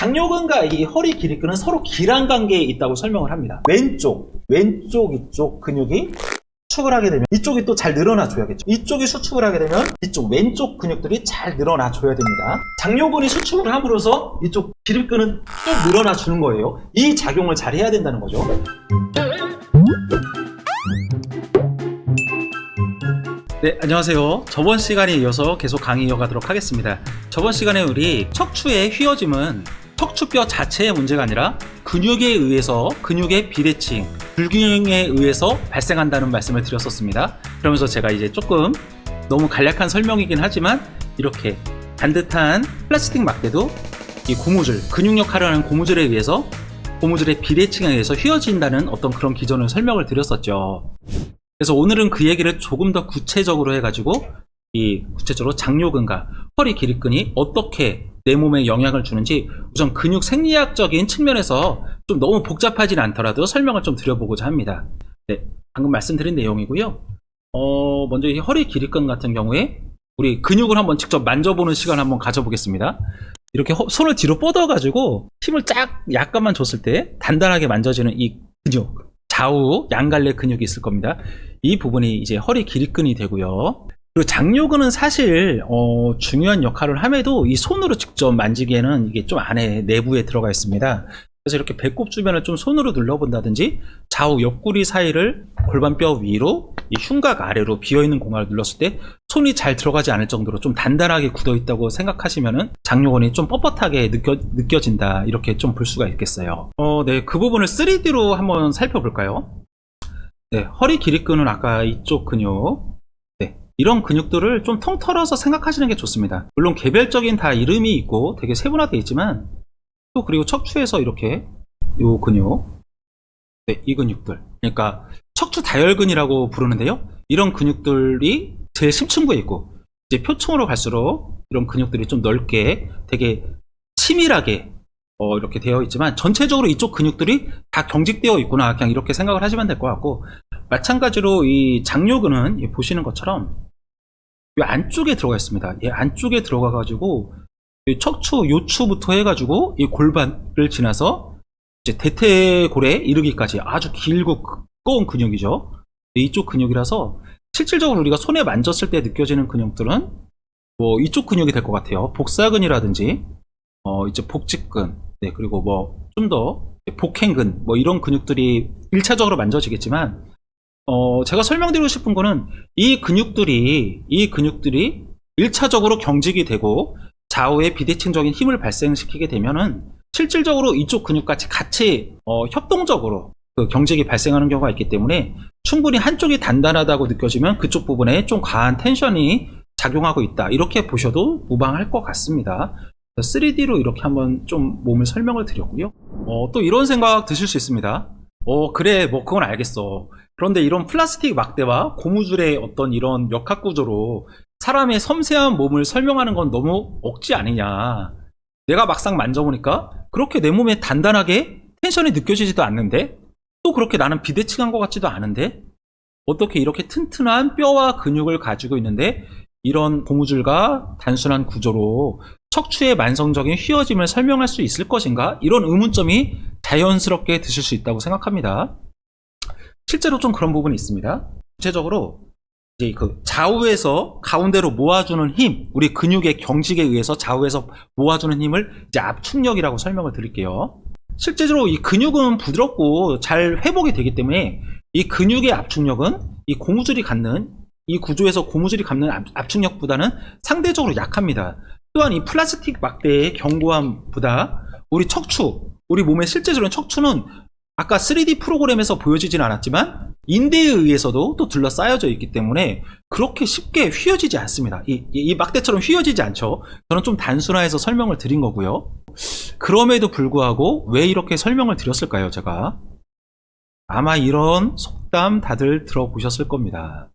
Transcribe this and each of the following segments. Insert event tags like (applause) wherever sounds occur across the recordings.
장요근과 이 허리 길이끈은 서로 기란 관계에 있다고 설명을 합니다. 왼쪽, 왼쪽 이쪽 근육이 수축을 하게 되면 이쪽이 또 잘 늘어나 줘야겠죠. 이쪽이 수축을 하게 되면 이쪽 왼쪽 근육들이 잘 늘어나 줘야 됩니다. 장요근이 수축을 함으로써 이쪽 기립근은 또 늘어나 주는 거예요. 이 작용을 잘 해야 된다는 거죠. 네, 안녕하세요. 저번 시간에 이어서 계속 강의 이어가도록 하겠습니다. 저번 시간에 우리 척추의 휘어짐은 척추뼈 자체의 문제가 아니라 근육에 의해서 근육의 비대칭, 불균형에 의해서 발생한다는 말씀을 드렸었습니다. 그러면서 제가 이제 조금 너무 간략한 설명이긴 하지만 이렇게 반듯한 플라스틱 막대도 이 고무줄, 근육 역할을 하는 고무줄에 의해서 고무줄의 비대칭에 의해서 휘어진다는 어떤 그런 기전을 설명을 드렸었죠. 그래서 오늘은 그 얘기를 조금 더 구체적으로 해가지고 이 구체적으로 장요근과 허리 기립근이 어떻게 내 몸에 영향을 주는지 우선 근육 생리학적인 측면에서 좀 너무 복잡하진 않더라도 설명을 좀 드려보고자 합니다. 네, 방금 말씀드린 내용이고요. 어, 먼저 이 허리 기립근 같은 경우에 우리 근육을 한번 직접 만져보는 시간 한번 가져보겠습니다. 이렇게 허- 손을 뒤로 뻗어가지고 힘을 쫙 약간만 줬을 때 단단하게 만져지는 이 근육 좌우 양갈래 근육이 있을 겁니다. 이 부분이 이제 허리 기립근이 되고요. 그리고 장요근은 사실 어, 중요한 역할을 함에도 이 손으로 직접 만지기에는 이게 좀 안에 내부에 들어가 있습니다. 그래서 이렇게 배꼽 주변을 좀 손으로 눌러본다든지 좌우 옆구리 사이를 골반뼈 위로 이 흉곽 아래로 비어있는 공간을 눌렀을 때 손이 잘 들어가지 않을 정도로 좀 단단하게 굳어 있다고 생각하시면은 장요근이 좀 뻣뻣하게 느껴, 느껴진다 이렇게 좀 볼 수가 있겠어요. 어, 네, 그 부분을 3D로 한번 살펴볼까요? 네, 허리 기립근은 아까 이쪽 근육, 네, 이런 근육들을 좀 통털어서 생각하시는 게 좋습니다. 물론 개별적인 다 이름이 있고 되게 세분화되어 있지만 또 그리고 척추에서 이렇게 요 근육, 네, 이 근육들, 그러니까 척추 다혈근이라고 부르는데요. 이런 근육들이 제일 심층부에 있고 이제 표층으로 갈수록 이런 근육들이 좀 넓게 되게 치밀하게 어, 이렇게 되어 있지만 전체적으로 이쪽 근육들이 다 경직되어 있구나 그냥 이렇게 생각을 하시면 될 것 같고 마찬가지로 이 장요근은 이 보시는 것처럼 이 안쪽에 들어가 있습니다. 이 안쪽에 들어가 가지고 이 척추 요추부터 해가지고 이 골반을 지나서 이제 대퇴골에 이르기까지 아주 길고 두꺼운 근육이죠. 이쪽 근육이라서 실질적으로 우리가 손에 만졌을 때 느껴지는 근육들은 뭐 이쪽 근육이 될 것 같아요. 복사근이라든지 어 이제 복직근, 네 그리고 뭐 좀 더 복행근 뭐 이런 근육들이 일차적으로 만져지겠지만 어 제가 설명드리고 싶은 거는 이 근육들이 이 근육들이 일차적으로 경직이 되고 좌우에 비대칭적인 힘을 발생시키게 되면은 실질적으로 이쪽 근육같이 같이 어, 협동적으로 그 경직이 발생하는 경우가 있기 때문에 충분히 한쪽이 단단하다고 느껴지면 그쪽 부분에 좀 과한 텐션이 작용하고 있다 이렇게 보셔도 무방할 것 같습니다. 3D로 이렇게 한번 좀 몸을 설명을 드렸고요. 어, 또 이런 생각 드실 수 있습니다. 어, 그래, 뭐, 그건 알겠어. 그런데 이런 플라스틱 막대와 고무줄의 어떤 이런 역학 구조로 사람의 섬세한 몸을 설명하는 건 너무 억지 아니냐. 내가 막상 만져보니까 그렇게 내 몸에 단단하게 텐션이 느껴지지도 않는데 또 그렇게 나는 비대칭한 것 같지도 않은데 어떻게 이렇게 튼튼한 뼈와 근육을 가지고 있는데 이런 고무줄과 단순한 구조로 척추의 만성적인 휘어짐을 설명할 수 있을 것인가? 이런 의문점이 자연스럽게 드실 수 있다고 생각합니다. 실제로 좀 그런 부분이 있습니다. 구체적으로 이제 그 좌우에서 가운데로 모아주는 힘, 우리 근육의 경직에 의해서 좌우에서 모아주는 힘을 이제 압축력이라고 설명을 드릴게요. 실제로 이 근육은 부드럽고 잘 회복이 되기 때문에 이 근육의 압축력은 이 고무줄이 갖는 이 구조에서 고무줄이 갖는 압- 압축력보다는 상대적으로 약합니다. 또한 이 플라스틱 막대의 견고함보다 우리 척추, 우리 몸의 실제적인 척추는 아까 3D 프로그램에서 보여지진 않았지만 인대에 의해서도 또 둘러싸여져 있기 때문에 그렇게 쉽게 휘어지지 않습니다. 이, 이- 이 막대처럼 휘어지지 않죠. 저는 좀 단순화해서 설명을 드린 거고요. 그럼에도 불구하고 왜 이렇게 설명을 드렸을까요, 제가? 아마 이런 속담 다들 들어보셨을 겁니다.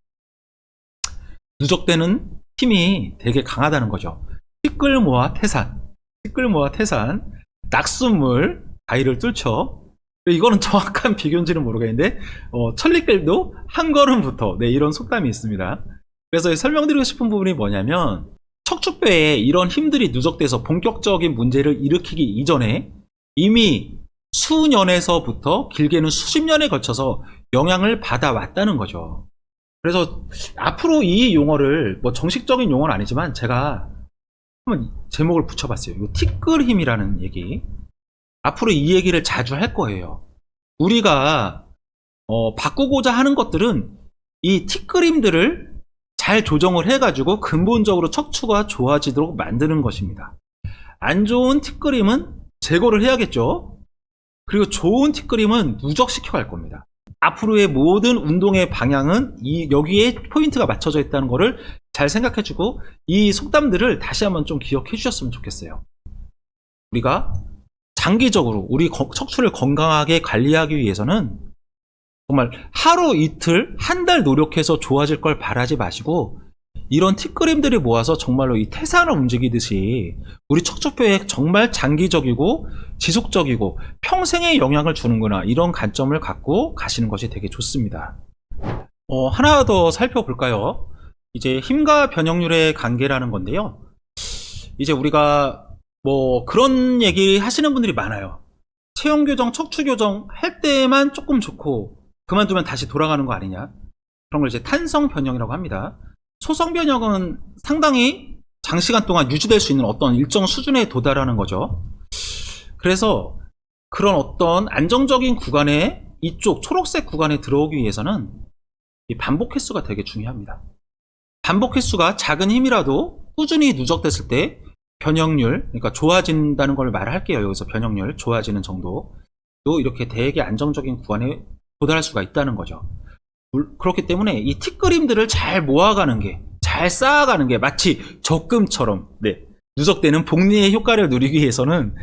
누적되는 힘이 되게 강하다는 거죠. 티끌 모아 태산, 티끌 모아 태산, 낙수물 바위를 뚫죠. 이거는 정확한 (laughs) 비교인지는 모르겠는데 어, 천리길도 한 걸음부터 네 이런 속담이 있습니다. 그래서 설명드리고 싶은 부분이 뭐냐면 척추뼈에 이런 힘들이 누적돼서 본격적인 문제를 일으키기 이전에 이미 수년에서부터 길게는 수십 년에 걸쳐서 영향을 받아왔다는 거죠. 그래서 앞으로 이 용어를 뭐 정식적인 용어는 아니지만 제가 한번 제목을 붙여봤어요. 이 티끌 힘이라는 얘기. 앞으로 이 얘기를 자주 할 거예요. 우리가 어, 바꾸고자 하는 것들은 이 티끌임들을 잘 조정을 해가지고 근본적으로 척추가 좋아지도록 만드는 것입니다. 안 좋은 티끌임은 제거를 해야겠죠. 그리고 좋은 티끌임은 누적시켜 갈 겁니다. 앞으로의 모든 운동의 방향은 이 여기에 포인트가 맞춰져 있다는 것을 잘 생각해주고 이 속담들을 다시 한번 좀 기억해 주셨으면 좋겠어요. 우리가 장기적으로 우리 거- 척추를 건강하게 관리하기 위해서는 정말 하루 이틀 한 달 노력해서 좋아질 걸 바라지 마시고 이런 티끌임들이 모아서 정말로 이 태산을 움직이듯이 우리 척추뼈에 정말 장기적이고 지속적이고 평생에 영향을 주는구나 이런 관점을 갖고 가시는 것이 되게 좋습니다. 어, 하나 더 살펴볼까요? 이제 힘과 변형률의 관계라는 건데요. 이제 우리가 뭐 그런 얘기 하시는 분들이 많아요. 체형 교정, 척추 교정 할 때만 조금 좋고 그만두면 다시 돌아가는 거 아니냐? 그런 걸 이제 탄성 변형이라고 합니다. 소성 변형은 상당히 장시간 동안 유지될 수 있는 어떤 일정 수준에 도달하는 거죠. 그래서 그런 어떤 안정적인 구간에 이쪽 초록색 구간에 들어오기 위해서는 이 반복 횟수가 되게 중요합니다. 반복 횟수가 작은 힘이라도 꾸준히 누적됐을 때 변형률, 그러니까 좋아진다는 걸 말할게요. 여기서 변형률, 좋아지는 정도. 또 이렇게 되게 안정적인 구간에 도달할 수가 있다는 거죠. 물- 그렇기 때문에 이 티끌임들을 잘 모아가는 게, 잘 쌓아가는 게 마치 적금처럼, 네, 누적되는 복리의 효과를 누리기 위해서는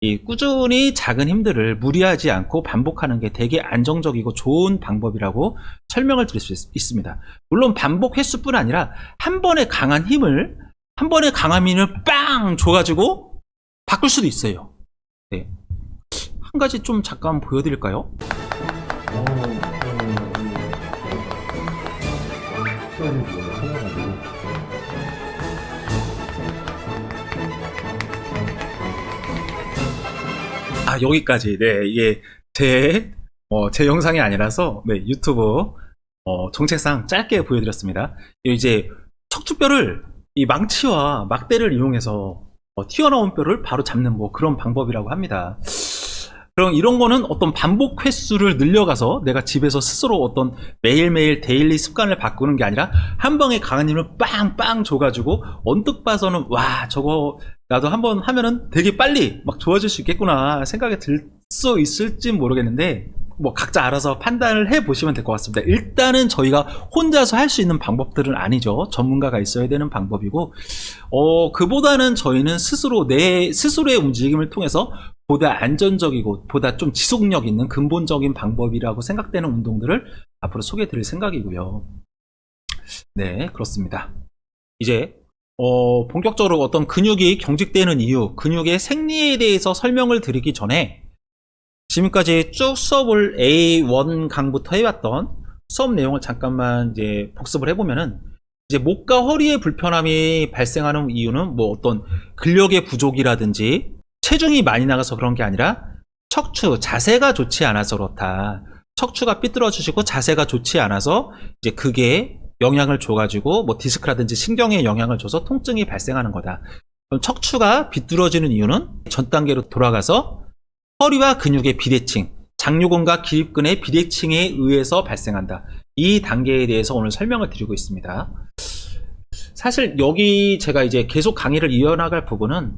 이 꾸준히 작은 힘들을 무리하지 않고 반복하는 게 되게 안정적이고 좋은 방법이라고 설명을 드릴 수 있, 습니다 물론 반복 횟수뿐 아니라 한 번에 강한 힘을 한 번에 강한 힘을 빵 줘가지고 바꿀 수도 있어요. 네. 한 가지 좀 잠깐 보여드릴까요? 어, 시간이 뭐냐 생각가지고 아 여기까지. 네 이게 제, 어, 제 영상이 아니라서 네 유튜브 어, 정책상 짧게 보여드렸습니다. 이제 척추뼈를 이 망치와 막대를 이용해서 어, 튀어나온 뼈를 바로 잡는 뭐 그런 방법이라고 합니다 그럼 이런 거는 어떤 반복 횟수를 늘려가서 내가 집에서 스스로 어떤 매일매일 데일리 습관을 바꾸는 게 아니라 한 방에 강한 힘을 빵빵 줘가지고 언뜻 봐서는 와 저거 나도 한번 하면은 되게 빨리 막 좋아질 수 있겠구나 생각이 들 수 있을지 모르겠는데 뭐 각자 알아서 판단을 해 보시면 될 것 같습니다. 일단은 저희가 혼자서 할 수 있는 방법들은 아니죠. 전문가가 있어야 되는 방법이고 어 그보다는 저희는 스스로 내 스스로의 움직임을 통해서 보다 안전적이고 보다 좀 지속력 있는 근본적인 방법이라고 생각되는 운동들을 앞으로 소개해 드릴 생각이고요. 네, 그렇습니다. 이제 어, 본격적으로 어떤 근육이 경직되는 이유, 근육의 생리에 대해서 설명을 드리기 전에 지금까지 쭉 수업을 A1 강부터 해왔던 수업 내용을 잠깐만 이제 복습을 해보면은 이제 목과 허리의 불편함이 발생하는 이유는 뭐 어떤 근력의 부족이라든지 체중이 많이 나가서 그런 게 아니라 척추 자세가 좋지 않아서 그렇다. 척추가 삐뚤어지시고 자세가 좋지 않아서 이제 그게 영향을 줘가지고 뭐 디스크라든지 신경에 영향을 줘서 통증이 발생하는 거다. 그럼 척추가 비뚤어지는 이유는 전 단계로 돌아가서 허리와 근육의 비대칭, 장요근과 기립근의 비대칭에 의해서 발생한다. 이 단계에 대해서 오늘 설명을 드리고 있습니다. 사실 여기 제가 이제 계속 강의를 이어나갈 부분은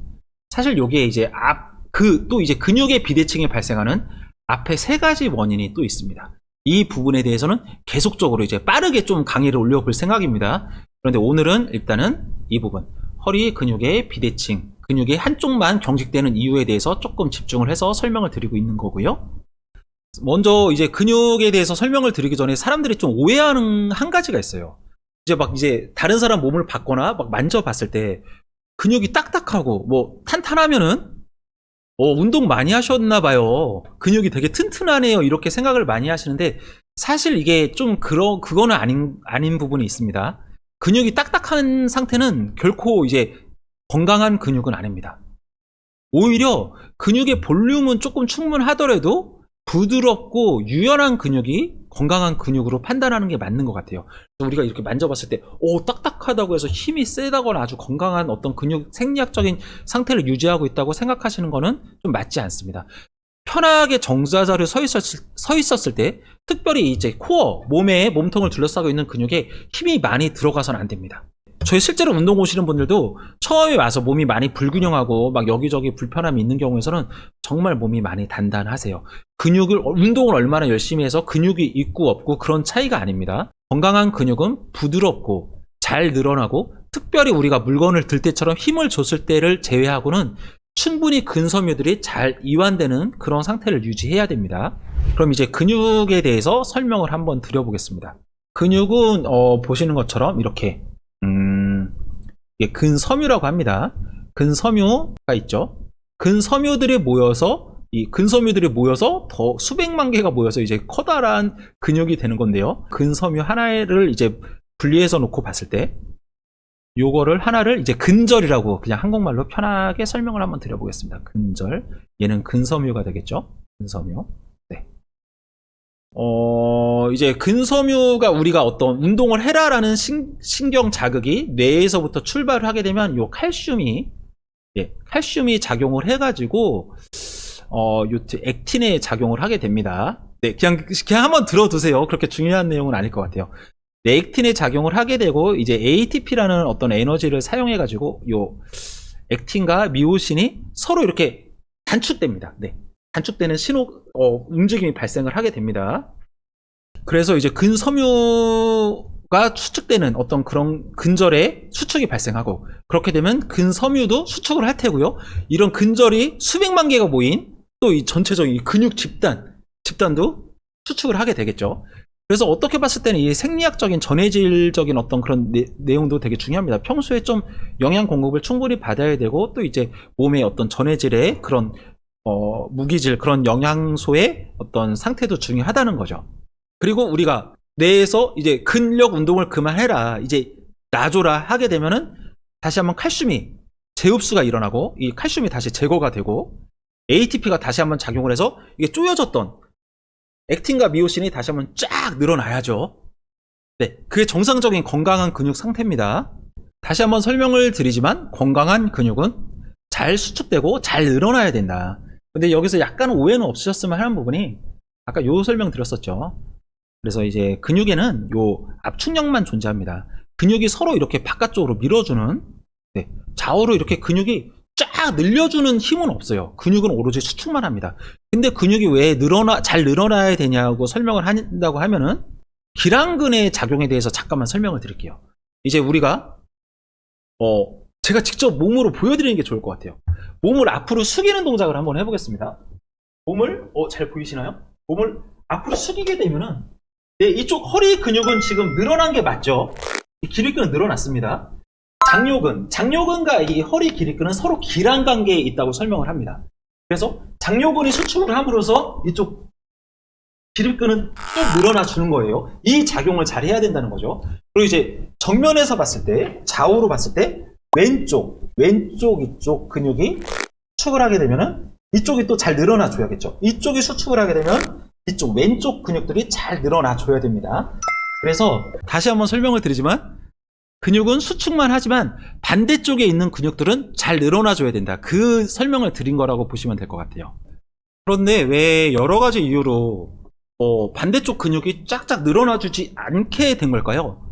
사실 여기에 이제 앞, 그, 또 이제 근육의 비대칭이 발생하는 앞에 세 가지 원인이 또 있습니다. 이 부분에 대해서는 계속적으로 이제 빠르게 좀 강의를 올려볼 생각입니다. 그런데 오늘은 일단은 이 부분, 허리 근육의 비대칭, 근육의 한쪽만 경직되는 이유에 대해서 조금 집중을 해서 설명을 드리고 있는 거고요. 먼저 이제 근육에 대해서 설명을 드리기 전에 사람들이 좀 오해하는 한 가지가 있어요. 이제 막 이제 다른 사람 몸을 봤거나 막 만져봤을 때 근육이 딱딱하고 뭐 탄탄하면은 어, 운동 많이 하셨나 봐요. 근육이 되게 튼튼하네요. 이렇게 생각을 많이 하시는데 사실 이게 좀 그런 그거는 아닌 아닌 부분이 있습니다. 근육이 딱딱한 상태는 결코 이제 건강한 근육은 아닙니다. 오히려 근육의 볼륨은 조금 충분하더라도 부드럽고 유연한 근육이 건강한 근육으로 판단하는 게 맞는 것 같아요. 우리가 이렇게 만져봤을 때, 오, 딱딱하다고 해서 힘이 세다거나 아주 건강한 어떤 근육 생리학적인 상태를 유지하고 있다고 생각하시는 거는 좀 맞지 않습니다. 편하게 정자자를 서 있었을, 서 있었을 때, 특별히 이제 코어, 몸에 몸통을 둘러싸고 있는 근육에 힘이 많이 들어가서는 안 됩니다. 저희 실제로 운동 오시는 분들도 처음에 와서 몸이 많이 불균형하고 막 여기저기 불편함이 있는 경우에서는 정말 몸이 많이 단단하세요. 근육을 운동을 얼마나 열심히 해서 근육이 있고 없고 그런 차이가 아닙니다. 건강한 근육은 부드럽고 잘 늘어나고 특별히 우리가 물건을 들 때처럼 힘을 줬을 때를 제외하고는 충분히 근섬유들이 잘 이완되는 그런 상태를 유지해야 됩니다. 그럼 이제 근육에 대해서 설명을 한번 드려보겠습니다. 근육은 어, 보시는 것처럼 이렇게 음, 이게 근섬유라고 합니다. 근섬유가 있죠. 근섬유들이 모여서 이 근섬유들이 모여서 더 수백만 개가 모여서 이제 커다란 근육이 되는 건데요. 근섬유 하나를 이제 분리해서 놓고 봤을 때 요거를 하나를 이제 근절이라고 그냥 한국말로 편하게 설명을 한번 드려보겠습니다. 근절. 얘는 근섬유가 되겠죠. 근섬유. 네. 어, 이제 근섬유가 우리가 어떤 운동을 해라라는 신, 신경 자극이 뇌에서부터 출발을 하게 되면 요 칼슘이 예, 칼슘이 작용을 해가지고 어, 요 액틴에 작용을 하게 됩니다. 네, 그냥 그냥 한번 들어두세요. 그렇게 중요한 내용은 아닐 것 같아요. 네, 액틴에 작용을 하게 되고 이제 ATP라는 어떤 에너지를 사용해 가지고 요 액틴과 미오신이 서로 이렇게 단축됩니다. 네. 단축되는 신호 어, 움직임이 발생을 하게 됩니다. 그래서 이제 근섬유가 수축되는 어떤 그런 근절에 수축이 발생하고 그렇게 되면 근섬유도 수축을 할 테고요. 이런 근절이 수백만 개가 모인 또 이 전체적인 이 근육 집단 집단도 수축을 하게 되겠죠. 그래서 어떻게 봤을 때는 이 생리학적인 전해질적인 어떤 그런 내, 내용도 되게 중요합니다. 평소에 좀 영양 공급을 충분히 받아야 되고 또 이제 몸의 어떤 전해질의 그런 어, 무기질 그런 영양소의 어떤 상태도 중요하다는 거죠. 그리고 우리가 뇌에서 이제 근력 운동을 그만해라 이제 놔줘라 하게 되면은 다시 한번 칼슘이 재흡수가 일어나고 이 칼슘이 다시 제거가 되고 ATP가 다시 한번 작용을 해서 이게 쪼여졌던 액틴과 미오신이 다시 한번 쫙 늘어나야죠. 네, 그게 정상적인 건강한 근육 상태입니다. 다시 한번 설명을 드리지만 건강한 근육은 잘 수축되고 잘 늘어나야 된다. 근데 여기서 약간 오해는 없으셨으면 하는 부분이 아까 요 설명 드렸었죠. 그래서 이제 근육에는 요 압축력만 존재합니다. 근육이 서로 이렇게 바깥쪽으로 밀어주는 네, 좌우로 이렇게 근육이 쫙 늘려주는 힘은 없어요. 근육은 오로지 수축만 합니다. 근데 근육이 왜 늘어나 잘 늘어나야 되냐고 설명을 한다고 하면은 기랑근의 작용에 대해서 잠깐만 설명을 드릴게요. 이제 우리가 어 제가 직접 몸으로 보여드리는 게 좋을 것 같아요. 몸을 앞으로 숙이는 동작을 한번 해보겠습니다. 몸을 어 잘 보이시나요? 몸을 앞으로 숙이게 되면은 네, 이쪽 허리 근육은 지금 늘어난 게 맞죠? 이 기립근은 늘어났습니다. 장요근, 장요근과 이 허리 기립근은 서로 기란 관계에 있다고 설명을 합니다. 그래서 장요근이 수축을 함으로써 이쪽 기립근은 또 늘어나 주는 거예요. 이 작용을 잘 해야 된다는 거죠. 그리고 이제 정면에서 봤을 때, 좌우로 봤을 때 왼쪽, 왼쪽 이쪽 근육이 수축을 하게 되면은 이쪽이 또 잘 늘어나 줘야겠죠. 이쪽이 수축을 하게 되면 이쪽 왼쪽 근육들이 잘 늘어나 줘야 됩니다. 그래서 다시 한번 설명을 드리지만 근육은 수축만 하지만 반대쪽에 있는 근육들은 잘 늘어나 줘야 된다. 그 설명을 드린 거라고 보시면 될 것 같아요. 그런데 왜 여러 가지 이유로 어, 반대쪽 근육이 쫙쫙 늘어나 주지 않게 된 걸까요?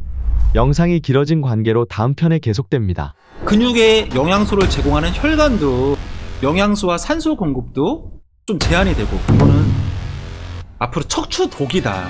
영상이 길어진 관계로 다음 편에 계속됩니다. 근육에 영양소를 제공하는 혈관도 영양소와 산소 공급도 좀 제한이 되고 그거는 앞으로 척추 독이다.